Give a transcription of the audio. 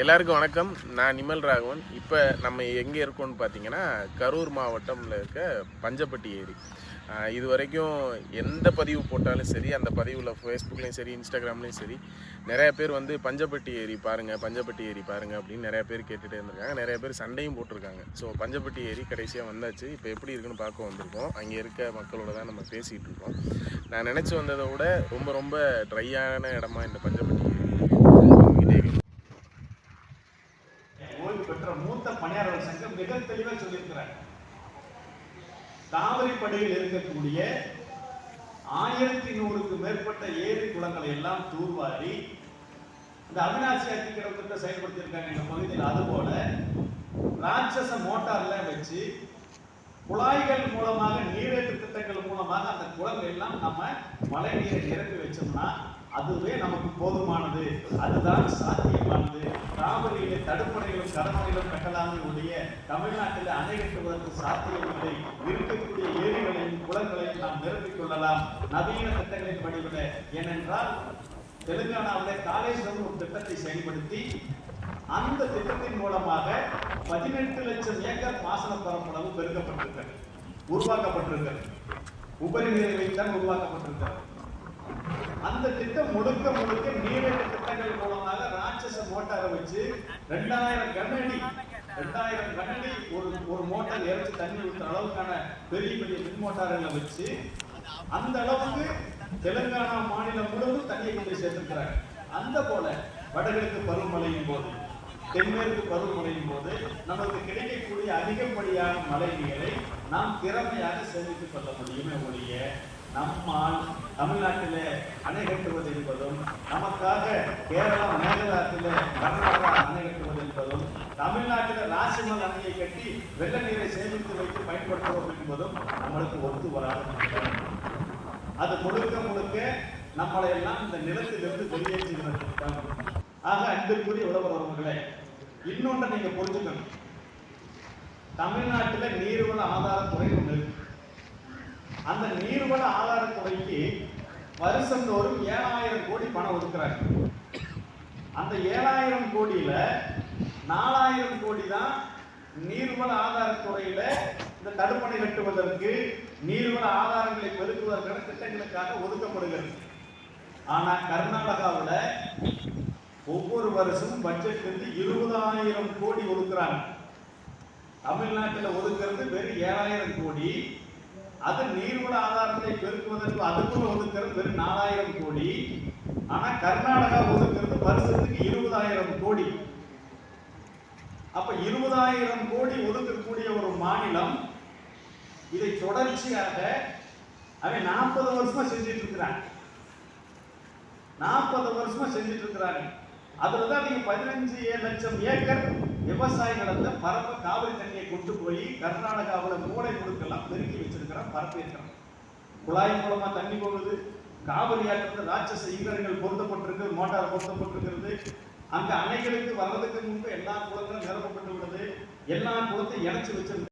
எல்லாருக்கும் வணக்கம். நான் நிமல் ராகவன். இப்போ நம்ம எங்கே இருக்கோம்னு பார்த்தீங்கன்னா கரூர் மாவட்டம்ல இருக்க பஞ்சப்பட்டி ஏரி. இது வரைக்கும் எந்த பதிவு போட்டாலும் சரி அந்த பதிவில் ஃபேஸ்புக்லேயும் சரி இன்ஸ்டாகிராம்லேயும் சரி நிறைய பேர் வந்து பஞ்சப்பட்டி ஏரி பாருங்கள் பஞ்சப்பட்டி ஏரி பாருங்கள் அப்படின்னு நிறைய பேர் கேட்டுகிட்டே இருந்திருக்காங்க. நிறைய பேர் சண்டையும் போட்டிருக்காங்க. ஸோ பஞ்சப்பட்டி ஏரி கடைசியாக வந்தாச்சு. இப்போ எப்படி இருக்குன்னு பார்க்க வந்திருக்கோம். அங்கே இருக்க மக்களோட தான் நம்ம பேசிகிட்டு இருக்கோம். நான் நினச்சி வந்ததை விட ரொம்ப ரொம்ப ட்ரையான இடமா இந்த பஞ்சப்பட்டி ஏரி மூத்த பணியாளர் சங்கம் மிக தெளிவா சொல்லியிருக்கிறார் தாமரைப்படையில் இருக்கக்கூடிய ஆயிரத்தி நூறுக்கு மேற்பட்ட ஏரி குளங்களை எல்லாம் தூர்வாரி இந்த அவினாசி அத்திக்கிற திட்டம் செயல்படுத்தியிருக்காங்க எங்கள் பகுதியில். அதுபோல ராட்சச மோட்டார்ல வச்சு குழாய்கள் மூலமாக நீரேற்று திட்டங்கள் மூலமாக அந்த குளங்கள் எல்லாம் நம்ம மழை நீரை நிரப்பி வச்சோம்னா அதுவே நமக்கு போதுமானது. அதுதான் சாத்தியமானது. காவிரியிலே தடுப்படை கடமையிலும் கட்டலாமே ஒழிய தமிழ்நாட்டில் அணை கட்டுவதற்கு சாத்தியமில்லை இருக்கக்கூடிய ஏரிகளையும் குளங்களையும் நாம் நிரப்பிக் கொள்ளலாம். நவீன திட்டங்களின் வடிவில ஏனென்றால் தெலுங்கானாவிலே காலேஸ்வரம் ஒரு திட்டத்தை செயல்படுத்தி அந்த திட்டத்தின் மூலமாக பதினெட்டு லட்சம் ஏக்கர் பாசன பரப்பளவு பெருக்கப்பட்டிருக்கிறது. உருவாக்கப்பட்டிருக்கிறது. உபரி நீரை வைத்தான் உருவாக்கப்பட்டிருக்கிறது. அந்த திட்டம் முழுக்க முழுக்க நீரேற்று திட்டங்கள் மூலமாக ராட்சச மோட்டாரை வச்சு ரெண்டாயிரம் கண்ணடி ரெண்டாயிரம் கண்ணடி ஒரு ஒரு மோட்டார் இறைச்சி தண்ணி ஊற்றுற அளவுக்கான பெரிய பெரிய மின் மோட்டார்களை வச்சு அந்த அளவுக்கு தெலுங்கானா மாநிலம் முழுவதும் தண்ணியை கொண்டு சேர்த்திருக்கிறாங்க. அந்த போல வடகிழக்கு பருவமழையின் போது தென்மேற்கு பருவமழையின் போது நமக்கு கிடைக்கக்கூடிய அதிகப்படியான மழை நீரை நாம் திறமையாக சேமித்துக் கொள்ள முடியுமே ஒழிய நம்மால் தமிழ்நாட்டிலே அணை கட்டுவது என்பதும் நமக்காக கேரளா மேகலாத்திலே கர்நாடகா அணை கட்டுவது என்பதும் தமிழ்நாட்டில் ராசிமல் அணையை கட்டி வெள்ள நீரை சேமித்து வைத்து பயன்படுத்துவோம் என்பதும் நம்மளுக்கு ஒத்து வராது அது முழுக்க முழுக்க நம்மளை எல்லாம் இந்த நிலத்திலிருந்து வெளியேற்றுகிறது. ஆக அன்பிற்குரிய உழவர் உறவுகளே இன்னொன்றை நீங்க புரிஞ்சுக்கணும். தமிழ்நாட்டுல நீர்வள ஆதாரத்துறை ஒன்று அந்த நீர்வள ஆதாரத்துறைக்கு வருஷந்தோறும் ஏழாயிரம் கோடி பணம் ஒதுக்குறாங்க அந்த ஏழாயிரம் கோடியில நாலாயிரம் கோடி தான் நீர்வள ஆதாரத்துறையில இந்த தடுப்பணை கட்டுவதற்கு நீர்வள ஆதாரங்களை பெருக்குவதற்கான திட்டங்களுக்காக ஒதுக்கப்படுகிறது. ஆனா கர்நாடகாவில் ஒவ்வொரு வருஷமும் பட்ஜெட் வந்து இருபதாயிரம் கோடி ஒதுக்குறாங்க. தமிழ்நாட்டில் ஒதுக்கிறது வெறும் ஏழாயிரம் கோடி. அது நீர்வள ஆதாரத்தை பெருக்குவதற்கு அதுக்குள்ள ஒதுக்கிறது வெறும் நாலாயிரம் கோடி. ஆனா கர்நாடகா ஒதுக்குறது வருஷத்துக்கு இருபதாயிரம் கோடி. அப்ப இருபதாயிரம் கோடி ஒதுக்கக்கூடிய ஒரு மாநிலம் இதை தொடர்ச்சியாக அவன் நாற்பது வருஷமா செஞ்சிட்டு இருக்கிறான் நாற்பது வருஷமா செஞ்சிட்டு இருக்கிறாங்க. அதுலதான் நீங்க பதினஞ்சு லட்சம் ஏக்கர் விவசாய பரப்ப காவிரி தண்ணியை கொண்டு போய் கர்நாடகாவுல மூளை கொடுக்கலாம் பெருக்கி வச்சிருக்கிறான் குழாய் மூலமா தண்ணி போகுது. காவிரி ஆற்றத்தில் ராட்சச ஈரங்கள் பொருத்தப்பட்டிருக்கு மோட்டார் பொருத்தப்பட்டிருக்கிறது. அங்கே அணைகளுக்கு வர்றதுக்கு முன்பு எல்லா குளங்களும் நிரப்பப்பட்டு விடுது. எல்லா குளத்தையும் இணைச்சி வச்சிருக்கு.